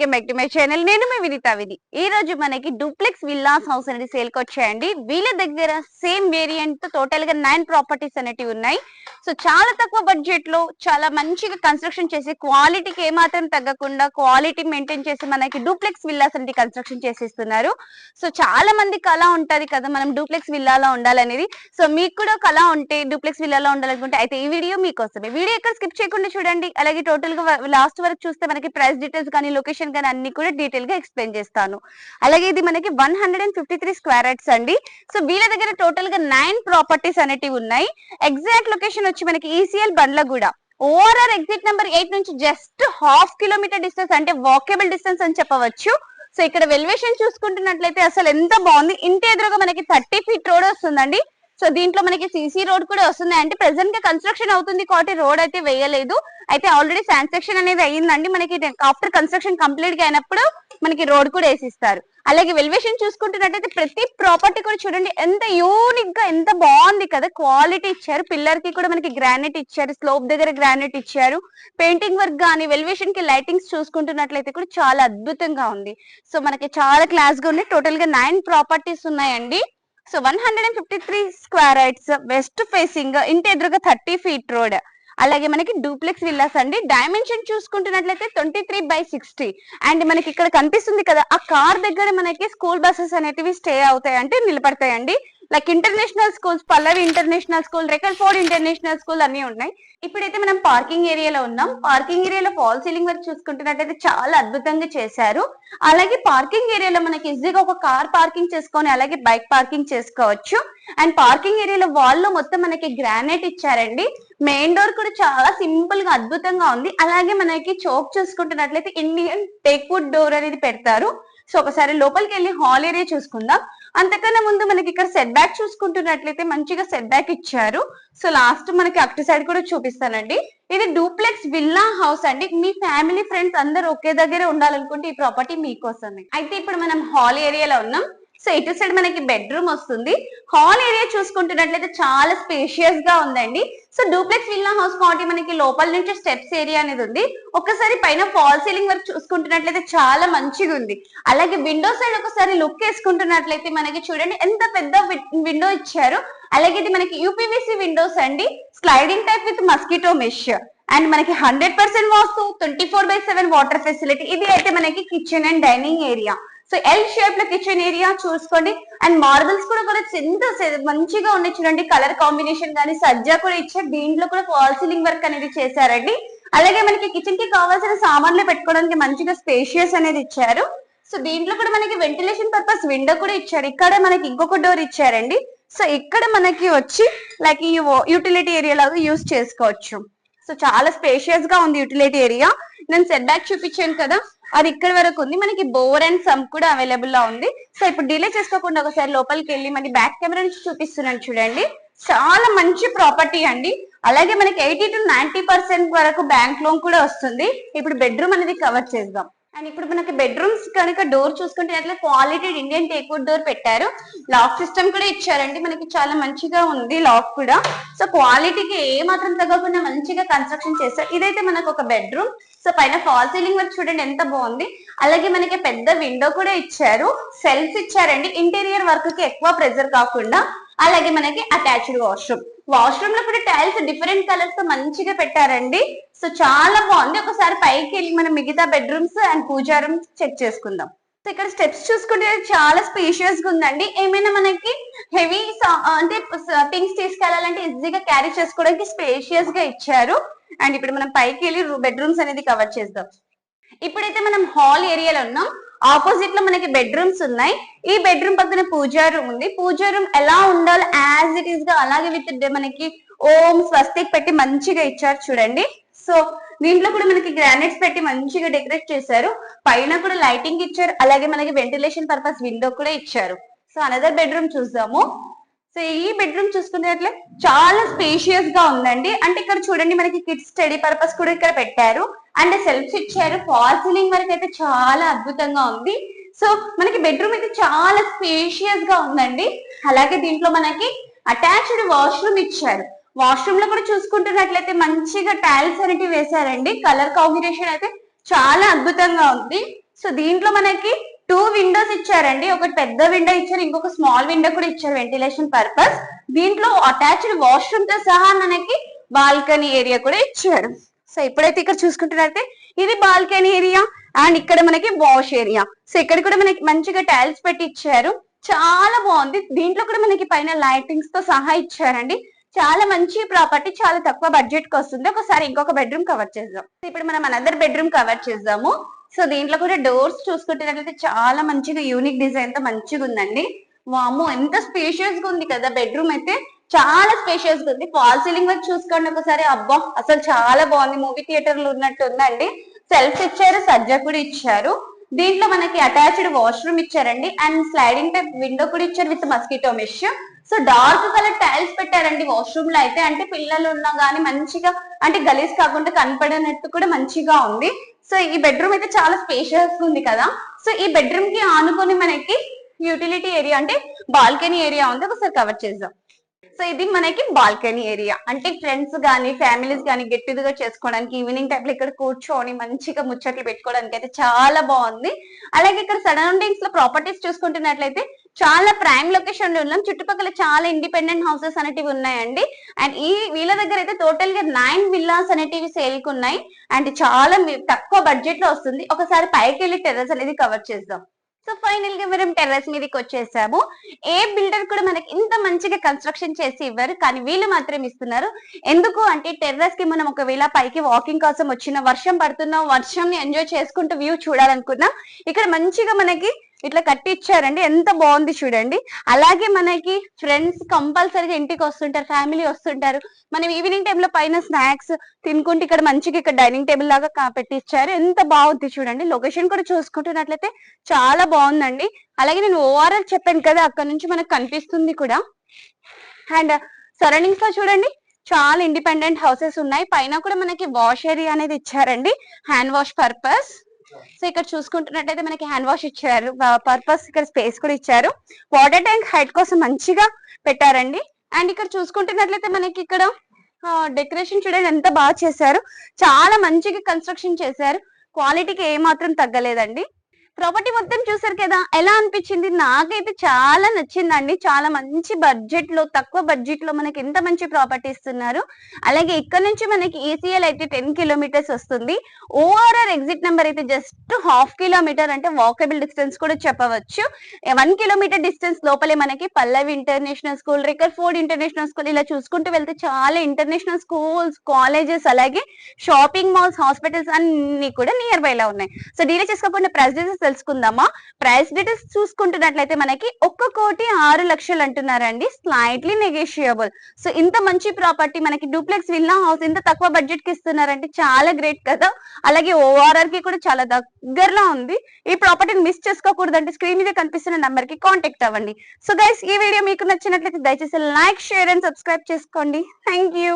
Welcome back to my channel నేను మీ వినిత విధి. ఈ రోజు మనకి డూప్లెక్స్ విల్లాస్ హౌస్ అనేది సేల్కి వచ్చాయండి. వీళ్ళ దగ్గర సేమ్ వేరియంట్తో టోటల్గా నైన్ ప్రాపర్టీస్ అనేటివి ఉన్నాయి. సో చాలా తక్కువ బడ్జెట్లో చాలా మంచిగా కన్స్ట్రక్షన్ చేసి క్వాలిటీకి ఏమాత్రం తగ్గకుండా క్వాలిటీ మెయింటైన్ చేసి మనకి డూప్లెక్స్ విల్లాస్ అనేది కన్స్ట్రక్షన్ చేసిస్తున్నారు. సో చాలా మంది కళ ఉంటది కదా మనం డూప్లెక్స్ విల్లాలో ఉండాలనేది. సో మీకు కూడా కళ ఉంటే డూప్లెక్స్ విల్లాలో ఉండాలనుకుంటే అయితే ఈ వీడియో మీకోసమే. వీడియో ఎక్కడ స్కిప్ చేయకుండా చూడండి. అలాగే టోటల్గా లాస్ట్ వరకు చూస్తే మనకి ప్రైస్ డీటెయిల్స్ కానీ లొకేషన్ కానీ అన్ని కూడా డీటెయిల్గా ఎక్స్ప్లెయిన్ చేస్తాను. అలాగే ఇది మనకి one hundred and fifty three square yards అండి. సో వీళ్ళ దగ్గర టోటల్గా నైన్ ప్రాపర్టీస్ అనేటివి ఉన్నాయి. ఎగ్జాక్ట్ లొకేషన్ వచ్చి మనకి ECL Bandlaguda. Overall exit number eight నుంచి జస్ట్ హాఫ్ కిలోమీటర్ డిస్టెన్స్ అంటే వాకేబుల్ డిస్టెన్స్ అని చెప్పవచ్చు. సో ఇక్కడ వెల్వేషన్ చూసుకుంటున్నట్లయితే అసలు ఎంత బాగుంది. ఇంటి ఎదురుగా మనకి థర్టీ ఫీట్ రోడ్ వస్తుందండి. సో దీంట్లో మనకి సీసీ రోడ్ కూడా వస్తుంది. అంటే ప్రెసెంట్గా కన్స్ట్రక్షన్ అవుతుంది కాబట్టి రోడ్ అయితే వేయలేదు. అయితే ఆల్రెడీ శాంక్షన్ అనేది అయ్యిందండి. మనకి ఆఫ్టర్ కన్స్ట్రక్షన్ కంప్లీట్గా అయినప్పుడు మనకి రోడ్ కూడా వేసిస్తారు. అలాగే వెల్వేషన్ చూసుకుంటున్నట్టయితే ప్రతి ప్రాపర్టీ కూడా చూడండి ఎంత యూనిక్గా ఎంత బాగుంది కదా. క్వాలిటీ ఇచ్చారు. పిల్లర్కి కూడా మనకి గ్రానైట్ ఇచ్చారు. స్లోప్ దగ్గర గ్రానైట్ ఇచ్చారు. పెయింటింగ్ వర్క్ గానీ వెల్వేషన్కి లైటింగ్స్ చూసుకుంటున్నట్లయితే కూడా చాలా అద్భుతంగా ఉంది. సో మనకి చాలా క్లాస్గా ఉంది టోటల్గా నైన్ ప్రాపర్టీస్ ఉన్నాయండి. So one hundred and fifty three square rights west facing ఇంటి ఎదురుగా థర్టీ ఫీట్ రోడ్ అలాగే మనకి డూప్లెక్స్ విల్లాస్ అండి. Dimension చూసుకుంటున్నట్లయితే twenty three by sixty and మనకి ఇక్కడ కనిపిస్తుంది కదా ఆ కార్ దగ్గర మనకి స్కూల్ బస్సెస్ అనేటివి స్టే అవుతాయి అంటే నిలబడతాయండి. Like international schools Pallavi international school రెకల్ఫోర్డ్ international school అన్ని ఉన్నాయి. ఇప్పుడైతే మనం పార్కింగ్ ఏరియాలో ఉన్నాం. పార్కింగ్ ఏరియాలో ఫాల్ సీలింగ్ వర్క్ చూసుకుంటున్నట్టయితే చాలా అద్భుతంగా చేశారు. అలాగే పార్కింగ్ ఏరియాలో మనకి ఈజీగా ఒక కార్ పార్కింగ్ చేసుకొని అలాగే బైక్ పార్కింగ్ చేసుకోవచ్చు. అండ్ పార్కింగ్ ఏరియాలో వాల్లో మొత్తం మనకి గ్రానైట్ ఇచ్చారండి. మెయిన్ డోర్ కూడా చాలా సింపుల్గా అద్భుతంగా ఉంది. అలాగే మనకి చోక్ చూసుకుంటున్నట్లయితే ఇండియన్ టేక్వుడ్ డోర్ అనేది పెడతారు. సో ఒకసారి లోపలికి వెళ్ళి హాల్ ఏరియా చూసుకుందాం. అంతకన్నా ముందు మనకి ఇక్కడ సెట్ బ్యాక్ చూసుకుంటున్నట్లయితే మంచిగా సెట్ బ్యాక్ ఇచ్చారు. సో లాస్ట్ మనకి అటు సైడ్ కూడా చూపిస్తానండి. ఇది డూప్లెక్స్ విల్లా హౌస్ అండి. మీ ఫ్యామిలీ ఫ్రెండ్స్ అందరు ఒకే దగ్గర ఉండాలనుకుంటే ఈ ప్రాపర్టీ మీకోసమే. అయితే ఇప్పుడు మనం హాల్ ఏరియాలో ఉన్నాం. సో ఇటు సైడ్ మనకి బెడ్రూమ్ వస్తుంది. హాల్ ఏరియా చూసుకుంటున్నట్లయితే చాలా స్పేషియస్గా ఉందండి. సో డూప్లెక్స్ విల్లా హౌస్ కాబట్టి మనకి లోపల నుంచి స్టెప్స్ ఏరియా అనేది ఉంది. ఒకసారి పైన ఫాల్ సీలింగ్ వర్క్ చూసుకుంటున్నట్లయితే చాలా మంచిగా ఉంది. అలాగే విండో సైడ్ ఒకసారి లుక్ వేసుకుంటున్నట్లయితే మనకి చూడండి ఎంత పెద్ద విండో ఇచ్చారు. అలాగే ఇది మనకి యూపీవీసీ విండోస్ అండి. Sliding type with mosquito mesh and మనకి hundred percent vastu twenty four by seven water facility ఇది అయితే మనకి kitchen and dining area so L షేప్లో కిచెన్ ఏరియా చూసుకోండి. అండ్ మార్బుల్స్ కూడా కూడా ఎంత మంచిగా ఉన్నాయి చూడండి. కలర్ కాంబినేషన్ కానీ సజ్జా కూడా ఇచ్చారు దీంట్లో కూడా ఫాల్ సీలింగ్ వర్క్ అనేది చేశారండి. అలాగే మనకి కిచెన్కి కావాల్సిన సామాన్లు పెట్టుకోవడానికి మంచిగా స్పేషియస్ అనేది ఇచ్చారు. సో దీంట్లో కూడా మనకి వెంటిలేషన్ పర్పస్ విండో కూడా ఇచ్చారు. ఇక్కడ మనకి ఇంకొక డోర్ ఇచ్చారండి. సో ఇక్కడ మనకి వచ్చి లైక్ ఈ యూటిలిటీ ఏరియా లాగా యూజ్ చేసుకోవచ్చు. సో చాలా స్పేషియస్గా ఉంది యూటిలిటీ ఏరియా నేను సెట్ బ్యాక్ చూపించాను కదా. అది ఇక్కడ వరకు ఉంది. మనకి బోర్ అండ్ సమ్ కూడా అవైలబుల్లో ఉంది. సో ఇప్పుడు డిలే చేసుకోకుండా ఒకసారి లోపలికి వెళ్ళి మనకి బ్యాక్ కెమెరా నుంచి చూపిస్తున్నాను చూడండి. చాలా మంచి ప్రాపర్టీ అండి. అలాగే మనకి ఎయిటీ టు నైన్టీ పర్సెంట్ వరకు బ్యాంక్ లోన్ కూడా వస్తుంది. ఇప్పుడు బెడ్రూమ్ అనేది కవర్ చేద్దాం. అండ్ ఇప్పుడు మనకి బెడ్రూమ్స్ కనుక డోర్ చూసుకుంటే అట్లా క్వాలిటీ ఇండియన్ టేక్వుడ్ డోర్ పెట్టారు. లాక్ సిస్టమ్ కూడా ఇచ్చారండి. మనకి చాలా మంచిగా ఉంది లాక్ కూడా. సో క్వాలిటీకి ఏ మాత్రం తగ్గకుండా మంచిగా కన్స్ట్రక్షన్ చేస్తారు ఇదైతే మనకు ఒక బెడ్రూమ్ సో పైన ఫాల్ సీలింగ్ వరకు చూడండి ఎంత బాగుంది. అలాగే మనకి పెద్ద విండో కూడా ఇచ్చారు. సెల్ఫ్ ఇచ్చారండి. ఇంటీరియర్ వర్క్కి ఎక్కువ ప్రెజర్ కాకుండా. అలాగే మనకి అటాచ్డ్ వాష్రూమ్ వాష్రూమ్లో కూడా టైల్స్ డిఫరెంట్ కలర్స్తో మంచిగా పెట్టారండి. సో చాలా బాగుంది. ఒకసారి పైకి వెళ్ళి మనం మిగతా bedrooms and pooja rooms check చేసుకుందాం. సో ఇక్కడ స్టెప్స్ చూసుకుంటే చాలా స్పేషియస్గా ఉందండి. ఏమైనా మనకి హెవీ అంటే థింగ్స్ తీసుకెళ్ళాలంటే ఈజీగా క్యారీ చేసుకోవడానికి స్పేషియస్గా ఇచ్చారు. అండ్ ఇప్పుడు మనం పైకి వెళ్ళి బెడ్రూమ్స్ అనేది కవర్ చేద్దాం. ఇప్పుడైతే మనం హాల్ ఏరియాలో ఉన్నాం. ఆపోజిట్లో మనకి బెడ్రూమ్స్ ఉన్నాయి. ఈ బెడ్రూమ్ పక్కన పూజా రూమ్ ఉంది. పూజా రూమ్ ఎలా ఉండాలి యాజ్ ఇట్ ఈస్గా అలాగే విత్ మనకి ఓం స్వస్తిక్ పెట్టి మంచిగా ఇచ్చారు చూడండి. సో దీంట్లో కూడా మనకి గ్రానైట్స్ పెట్టి మంచిగా డెకరేట్ చేశారు. పైన కూడా లైటింగ్ ఇచ్చారు. అలాగే మనకి వెంటిలేషన్ పర్పస్ విండో కూడా ఇచ్చారు. సో అనదర్ బెడ్రూమ్ చూద్దాము సో ఈ బెడ్రూమ్ చూసుకునేట్లే చాలా స్పేషియస్గా ఉందండి. అంటే ఇక్కడ చూడండి మనకి కిడ్స్ స్టడీ పర్పస్ కూడా ఇక్కడ పెట్టారు. అండ్ సెల్ఫ్స్ ఇచ్చారు ఫాల్ సీలింగ్ వరకు అయితే చాలా అద్భుతంగా ఉంది. సో మనకి బెడ్రూమ్ అయితే చాలా స్పేషియస్గా ఉందండి. అలాగే దీంట్లో మనకి అటాచ్డ్ వాష్రూమ్ ఇచ్చారు. వాష్రూమ్లో కూడా చూసుకుంటున్నట్లయితే మంచిగా టైల్స్ అనేటివి వేశారండి. కలర్ కాంబినేషన్ అయితే చాలా అద్భుతంగా ఉంది. సో దీంట్లో మనకి టూ విండోస్ ఇచ్చారండి. ఒకటి పెద్ద విండో ఇచ్చారు. ఇంకొక స్మాల్ విండో కూడా ఇచ్చారు వెంటిలేషన్ పర్పస్ దీంట్లో అటాచ్డ్ వాష్రూమ్తో సహా మనకి బాల్కనీ ఏరియా కూడా ఇచ్చారు. సో ఇప్పుడైతే ఇక్కడ చూసుకుంటున్నట్టే ఇది బాల్కనీ ఏరియా అండ్ ఇక్కడ మనకి వాష్ ఏరియా. సో ఇక్కడ కూడా మనకి మంచిగా టైల్స్ పెట్టి ఇచ్చారు చాలా బాగుంది. దీంట్లో కూడా మనకి పైన లైటింగ్స్తో సహా ఇచ్చారండి. చాలా మంచి ప్రాపర్టీ చాలా తక్కువ బడ్జెట్కి వస్తుంది. ఒకసారి ఇంకొక బెడ్రూమ్ కవర్ చేద్దాం. ఇప్పుడు మనం అనదర్ బెడ్రూమ్ కవర్ చేద్దాము. సో దీంట్లో కూడా డోర్స్ చూసుకుంటున్నట్లయితే చాలా మంచిగా యూనిక్ డిజైన్తో మంచిగా ఉందండి వాము ఎంత స్పేషియస్గా ఉంది కదా బెడ్రూమ్ అయితే. చాలా స్పేషియస్గా ఉంది. ఫాల్ సీలింగ్ వర్క్ చూసుకోండి ఒకసారి. అబ్బా అసలు చాలా బాగుంది. మూవీ థియేటర్లో ఉన్నట్టు ఉందండి. సెల్ఫ్ ఇచ్చారు సజ్జ కూడా ఇచ్చారు. దీంట్లో మనకి అటాచ్డ్ వాష్రూమ్ ఇచ్చారండి. అండ్ స్లైడింగ్ టైప్ విండో కూడా ఇచ్చారు with mosquito mesh so dark colour tiles పెట్టారండి వాష్రూమ్లో అయితే. అంటే పిల్లలు ఉన్నా గానీ మంచిగా అంటే గలీజ్ కాకుండా కనపడనట్టు కూడా మంచిగా ఉంది. సో ఈ బెడ్రూమ్ అయితే చాలా స్పేషియస్ ఉంది కదా. సో ఈ బెడ్రూమ్కి ఆనుకొని మనకి యూటిలిటీ ఏరియా అంటే బాల్కనీ ఏరియా ఉంది. ఒకసారి కవర్ చేద్దాం. సో ఇది మనకి బాల్కనీ ఏరియా. అంటే ఫ్రెండ్స్ గానీ ఫ్యామిలీస్ గానీ గెట్ టుగెదర్ చేసుకోవడానికి ఈవినింగ్ టైం లో ఇక్కడ కూర్చొని మంచిగా ముచ్చట్లు పెట్టుకోవడానికి అయితే చాలా బాగుంది. అలాగే ఇక్కడ సరౌండింగ్స్లో ప్రాపర్టీస్ చూసుకుంటున్నట్లయితే చాలా ప్రైమ్ లొకేషన్లో ఉన్నాం. చుట్టుపక్కల చాలా ఇండిపెండెంట్ హౌసెస్ అనేటివి ఉన్నాయండి. అండ్ ఈ వీళ్ళ దగ్గర అయితే టోటల్గా నైన్ విల్లాస్ అనేటివి సేల్కు ఉన్నాయి. అండ్ చాలా తక్కువ బడ్జెట్లో వస్తుంది. ఒకసారి పైకి వెళ్ళి టెర్రస్ అనేది కవర్ చేద్దాం. సో ఫైనల్గా మనం టెర్రస్ మీదకి వచ్చేసాము. ఏ బిల్డర్ కూడా మంచిగా కన్స్ట్రక్షన్ చేసి ఇవ్వరు కానీ వీళ్ళు మాత్రం ఇస్తున్నారు. ఎందుకు అంటే టెర్రస్కి మనం ఒకవేళ పైకి వాకింగ్ కోసం వచ్చిన వర్షం పడుతున్న వర్షం ని ఎంజాయ్ చేసుకుంటూ వ్యూ చూడాలనుకున్నా ఇక్కడ మంచిగా మనకి ఇట్లా కట్టిచ్చారండి. ఎంత బాగుంది చూడండి. అలాగే మనకి ఫ్రెండ్స్ కంపల్సరీగా ఇంటికి వస్తుంటారు ఫ్యామిలీ వస్తుంటారు. మనం ఈవినింగ్ టైంలో పైన స్నాక్స్ తినుకుంటూ ఇక్కడ మంచిగా ఇక్కడ డైనింగ్ టేబుల్ లాగా కా- పెట్టి ఇచ్చారు ఎంత బాగుంది చూడండి. లొకేషన్ కూడా చూసుకుంటున్నట్లయితే చాలా బాగుందండి. అలాగే నేను ఓఆర్ఆర్ చెప్పాను కదా అక్కడ నుంచి మనకు కనిపిస్తుంది కూడా. అండ్ సరౌండింగ్స్లో చూడండి చాలా ఇండిపెండెంట్ హౌసెస్ ఉన్నాయి. పైన కూడా మనకి వాష్ ఏరియా అనేది ఇచ్చారండి. హ్యాండ్ వాష్ పర్పస్ సో ఇక్కడ చూసుకుంటున్నట్టయితే మనకి హ్యాండ్ వాష్ ఇచ్చారు. పర్పస్ ఇక్కడ స్పేస్ కూడా ఇచ్చారు. వాటర్ ట్యాంక్ హైట్ కోసం మంచిగా పెట్టారండి. అండ్ ఇక్కడ చూసుకుంటున్నట్లయితే మనకి ఇక్కడ డెకరేషన్ చూడండి ఎంత బాగా చేశారు. చాలా మంచిగా కన్స్ట్రక్షన్ చేశారు. క్వాలిటీకి ఏ మాత్రం తగ్గలేదండి. ప్రాపర్టీ మొత్తం చూసారు కదా ఎలా అనిపించింది? నాకైతే చాలా నచ్చిందండి. చాలా మంచి బడ్జెట్లో తక్కువ బడ్జెట్లో మనకి ఎంత మంచి ప్రాపర్టీ ఇస్తున్నారు. అలాగే ఇక్కడ నుంచి మనకి ఈసీఎల్ అయితే టెన్ కిలోమీటర్స్ వస్తుంది. ఓఆర్ఆర్ ఎగ్జిట్ నెంబర్ అయితే జస్ట్ హాఫ్ కిలోమీటర్ అంటే వాకబుల్ డిస్టెన్స్ కూడా చెప్పవచ్చు. వన్ కిలోమీటర్ డిస్టెన్స్ లోపలే మనకి పల్లవి ఇంటర్నేషనల్ స్కూల్ రికర్ ఫోర్డ్ ఇంటర్నేషనల్ స్కూల్ ఇలా చూసుకుంటూ వెళ్తే చాలా ఇంటర్నేషనల్ స్కూల్స్ కాలేజెస్ అలాగే షాపింగ్ మాల్స్ హాస్పిటల్స్ అన్ని కూడా నియర్ బై లో ఉన్నాయి. సో డీలే చేసుకోకుండా ప్రైస్ తెలుసుకుందామా? ప్రైస్ డీటెయిల్స్ చూసుకుంటున్నట్లయితే మనకి ఒక్క కోటి ఆరు లక్షలు అంటున్నారండి. స్లైట్లీ నెగోషియబుల్ సో ఇంత మంచి ప్రాపర్టీ మనకి డూప్లెక్స్ విల్లా హౌస్ ఇంత తక్కువ బడ్జెట్కి ఇస్తున్నారంటే చాలా గ్రేట్ కదా. అలాగే ఓఆర్ఆర్కి కూడా చాలా దగ్గరలో ఉంది. ఈ ప్రాపర్టీని మిస్ చేసుకోకూడదంటే స్క్రీన్ మీద కనిపిస్తున్న నంబర్కి కాంటాక్ట్ అవ్వండి. సో గైస్ ఈ వీడియో మీకు నచ్చినట్లయితే దయచేసి లైక్ షేర్ అండ్ సబ్స్క్రైబ్ చేసుకోండి. Thank you